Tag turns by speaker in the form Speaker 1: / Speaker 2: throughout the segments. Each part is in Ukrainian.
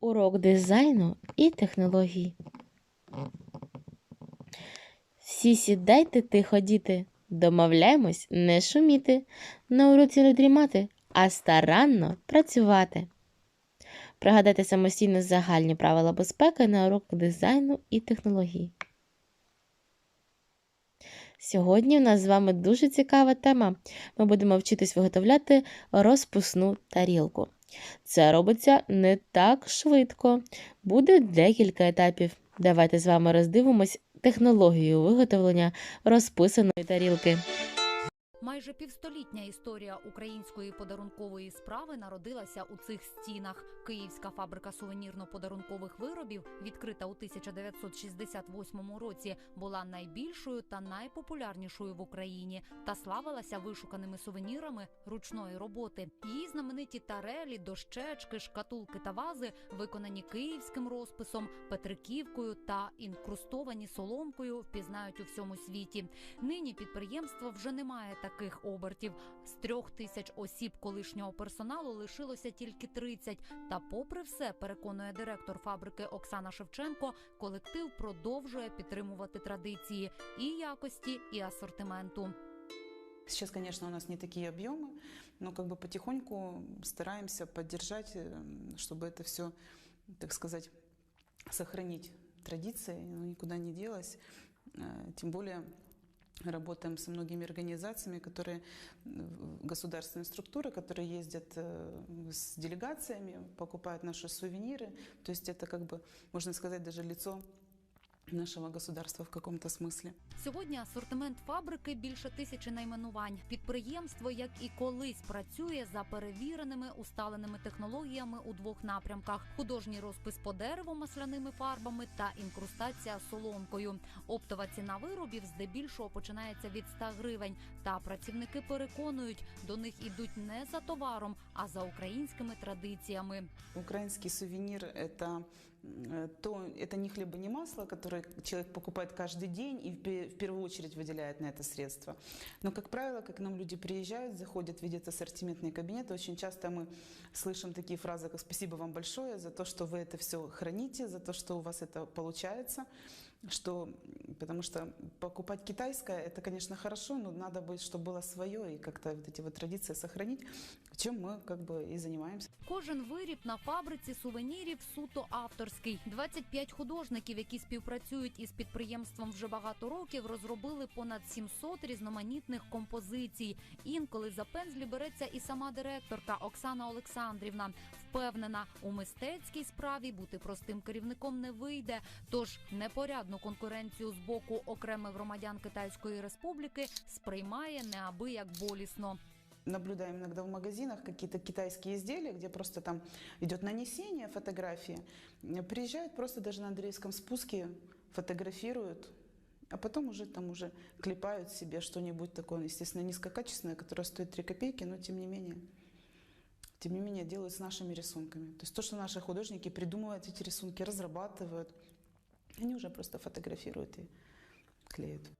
Speaker 1: Урок дизайну і технологій. Всі сідайте тихо, діти. Домовляємось не шуміти, на уроці не дрімати, а старанно працювати. Пригадайте самостійно загальні правила безпеки на урок дизайну і технологій. Сьогодні у нас з вами дуже цікава тема. Ми будемо вчитись виготовляти розпусну тарілку. Це робиться не так швидко. Буде декілька етапів. Давайте з вами роздивимось технологію виготовлення розписаної тарілки.
Speaker 2: Майже півстолітня історія української подарункової справи народилася у цих стінах. Київська фабрика сувенірно-подарункових виробів, відкрита у 1968 році, була найбільшою та найпопулярнішою в Україні та славилася вишуканими сувенірами ручної роботи. Її знамениті тарелі, дощечки, шкатулки та вази виконані київським розписом, петриківкою та інкрустовані соломкою, впізнають у всьому світі. Нині підприємство вже не має таких обертів. З трьох тисяч осіб колишнього персоналу лишилося тільки 30. Та, попри все, переконує директор фабрики Оксана Шевченко, колектив продовжує підтримувати традиції і якості, і асортименту.
Speaker 3: Сейчас, конечно, у нас не такие объемы, но как бы потихоньку стараемся поддержать, э, чтобы это все, так сказать, сохранить традиции, оно никуда не делось. Э, Тем более работаем со многими организациями, которые э, государственные структуры, которые ездят э, с делегациями, покупают наши сувениры. То есть это как бы, можно сказать, даже лицо нашего государства в каком-то смысле.
Speaker 2: Сьогодні асортимент фабрики більше тисячі найменувань. Підприємство, як і колись, працює за перевіреними усталеними технологіями у двох напрямках: художній розпис по дереву масляними фарбами та інкрустація соломкою. Оптова ціна виробів здебільшого починається від 100 гривень. Та працівники переконують, до них ідуть не за товаром, а за українськими традиціями.
Speaker 3: Украинский сувенир – это э, то, это не хлеб и не масло, которое человек покупает каждый день и в пе- в первую очередь выделяет на это средства. Но, как правило, как к нам люди приезжают, заходят, видят ассортиментные кабинеты, очень часто мы слышим такие фразы, как «спасибо вам большое за то, что вы это все храните, за то, что у вас это получается». Что, потому что покупать китайское – это, конечно, хорошо, но надо будет, чтобы было свое и как-то вот эти вот традиции сохранить, чем мы как бы и занимаемся.
Speaker 2: Кожен виріб на фабриці сувенірів суто авторський. 25 художників, які співпрацюють із підприємством вже багато років, розробили понад 700 різноманітних композицій. Інколи за пензлі береться і сама директорка Оксана Олександрівна. Впевнена, у мистецькій справі бути простим керівником не вийде. Тож непорядну конкуренцію з боку окремих громадян Китайської республіки сприймає неабияк болісно.
Speaker 3: Наблюдаем иногда в магазинах какие-то китайские изделия, где просто там идет нанесение фотографии. Приезжают просто даже на Андреевском спуске, фотографируют, а потом уже там уже клепают себе что-нибудь такое, естественно, низкокачественное, которое стоит 3 копейки, но тем не менее тем не менее делают с нашими рисунками. То есть то, что наши художники придумывают эти рисунки, разрабатывают, они уже просто фотографируют и клеят.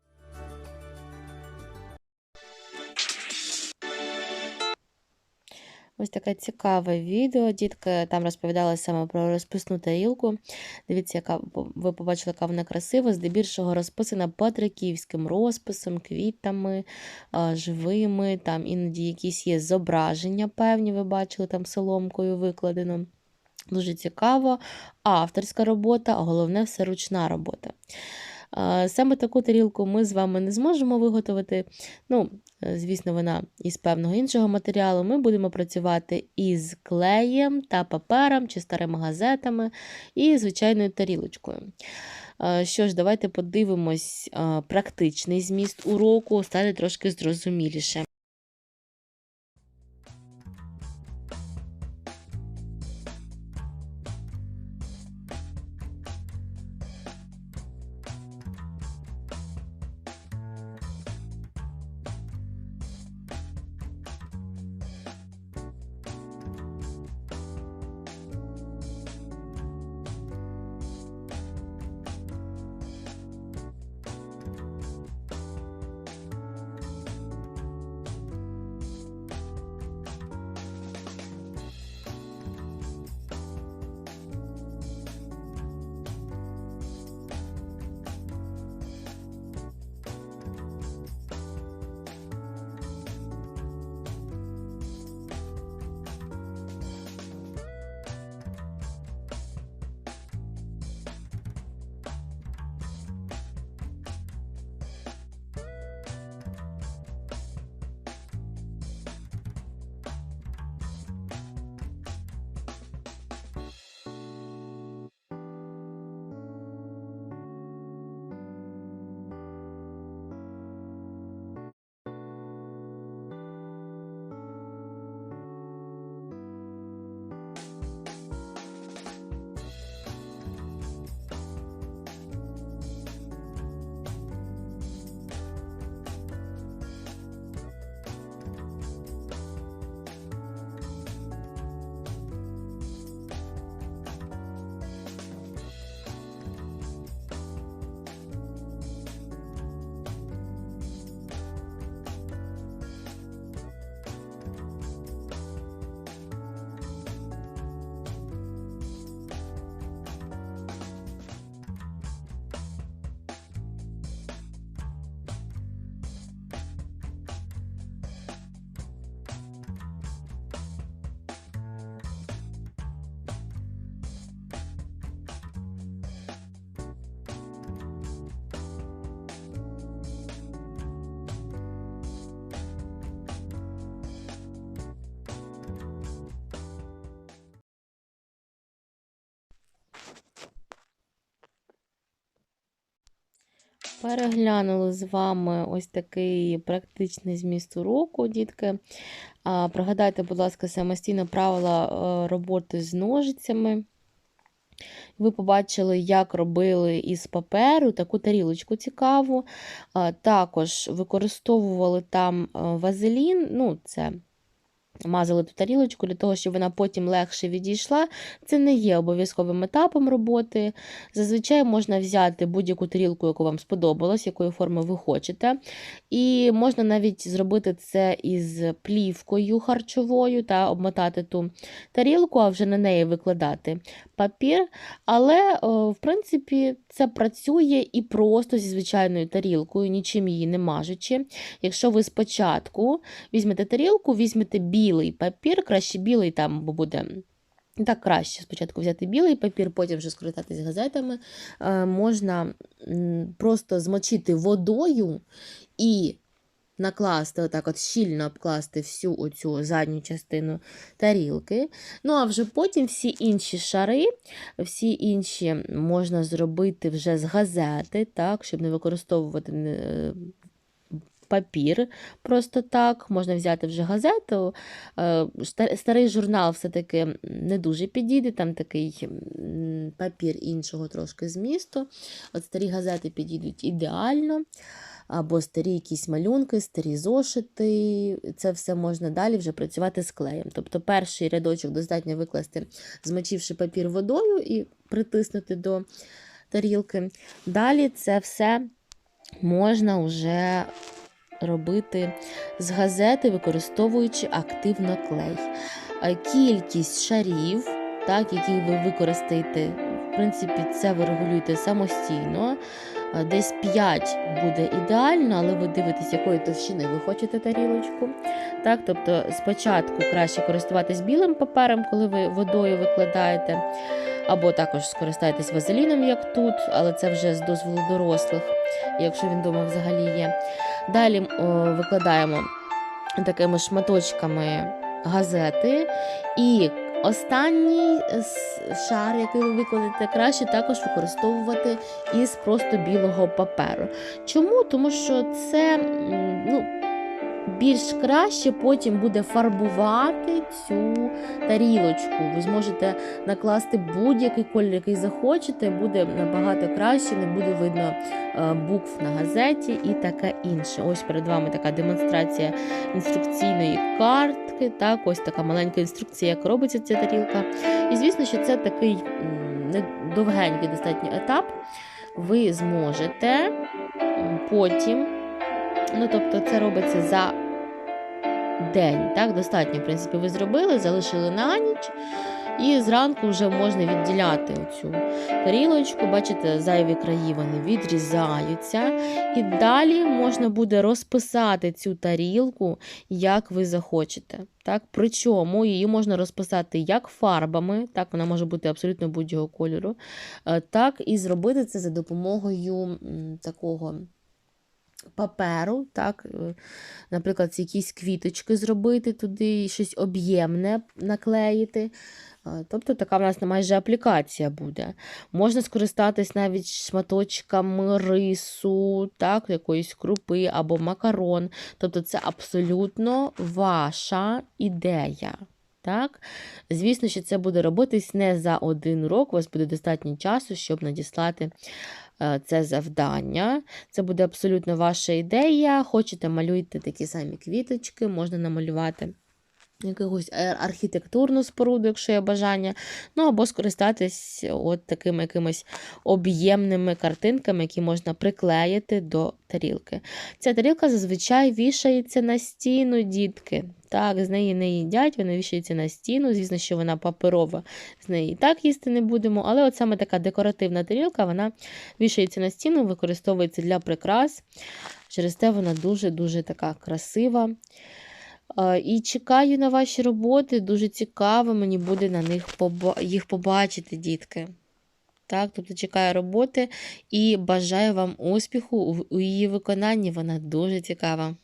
Speaker 1: Ось таке цікаве відео. Дітки там розповідали саме про розписну тарілку. Дивіться, яка ви побачили, яка вона красива. Здебільшого розписана патриківським розписом, квітами, живими. Там іноді якісь є зображення певні, ви бачили, там соломкою викладено. Дуже цікаво. Авторська робота, а головне все ручна робота. Саме таку тарілку ми з вами не зможемо виготовити. Ну, е, звісно, вона із певного іншого матеріалу. Ми будемо працювати із клеєм та папером чи старими газетами і звичайною тарілочкою. Що ж, давайте подивимось практичний зміст уроку, стане трошки зрозуміліше. Переглянули з вами ось такий практичний зміст уроку, дітки. Пригадайте, будь ласка, самостійно правила е, роботи з ножицями. Ви побачили, як робили із паперу таку тарілочку цікаву. Також використовували там е, вазелін, ну, це мазали ту тарілочку для того, щоб вона потім легше відійшла. Це не є обов'язковим етапом роботи. Зазвичай можна взяти будь-яку тарілку, яку вам сподобалась, якої форми ви хочете. І можна навіть зробити це із плівкою харчовою та обмотати ту тарілку, а вже на неї викладати папір. Але, в принципі, це працює і просто зі звичайною тарілкою, нічим її не мажучи. Якщо ви спочатку візьмете тарілку, візьмете білий папір, краще білий там, буде. Так, краще спочатку взяти білий папір, потім вже скористатись газетами. Е, можна просто змочити водою і накласти, отак от щільно обкласти всю оцю задню частину тарілки. Ну, а вже потім всі інші шари, всі інші можна зробити вже з газети, так, щоб не використовувати папір просто так. Можна взяти вже газету. Е, Старий журнал все-таки не дуже підійде, там такий папір іншого трошки змісту. От старі газети підійдуть ідеально. Або старі якісь малюнки, старі зошити. Це все можна далі вже працювати з клеєм. Тобто перший рядочок достатньо викласти, змочивши папір водою і притиснути до тарілки. Далі це все можна вже робити з газети, використовуючи активно клей. Кількість шарів, так, які ви використаєте, в принципі, це ви регулюєте самостійно. Десь 5 буде ідеально, але ви дивитесь, якої товщини ви хочете тарілочку. Так, тобто спочатку краще користуватись білим папером, коли ви водою викладаєте, або також скористайтесь вазеліном, як тут, але це вже з дозволу дорослих, якщо він вдома взагалі є. Далі викладаємо такими шматочками газети. І останній шар, який ви викладете, краще також використовувати із просто білого паперу. Чому? Тому що це ну, більш краще потім буде фарбувати цю тарілочку. Ви зможете накласти будь-який колір, який захочете, буде набагато краще, не буде видно е, букв на газеті і таке інше. Ось перед вами така демонстрація інструкційної картки. Так, ось така маленька інструкція, як робиться ця тарілка. І звісно, що це такий м, не- довгенький достатньо етап. Ви зможете потім, ну тобто, це робиться за день. Так, достатньо, в принципі, ви зробили, залишили на ніч. І зранку вже можна відділяти оцю тарілочку. Бачите, зайві краї вони відрізаються. І далі можна буде розписати цю тарілку, як ви захочете. Так? Причому її можна розписати як фарбами, так вона може бути абсолютно будь-якого кольору, е, так і зробити це за допомогою такого. Паперу, так, е, наприклад, якісь квіточки зробити туди, щось об'ємне наклеїти. Е, Тобто така в нас майже аплікація буде. Можна скористатись навіть шматочками рису, так, якоїсь крупи або макарон. Тобто це абсолютно ваша ідея. Так? Звісно, що це буде робитись не за один урок, у вас буде достатньо часу, щоб надіслати це завдання. Це буде абсолютно ваша ідея. Хочете малюйте такі самі квіточки, можна намалювати якусь е, архітектурну споруду, якщо є бажання. Ну або скористатись от такими якимись об'ємними картинками, які можна приклеїти до тарілки. Ця тарілка зазвичай вішається на стіну, дітки. Так, з неї не їдять, вона вішається на стіну. Звісно, що вона паперова, з неї і так їсти не будемо. Але от саме така декоративна тарілка, вона вішається на стіну, використовується для прикрас. Через те вона дуже-дуже така красива. І чекаю на ваші роботи. Дуже цікаво мені буде на них їх побачити, дітки. Так, тобто чекаю роботи і бажаю вам успіху у її виконанні. Вона дуже цікава.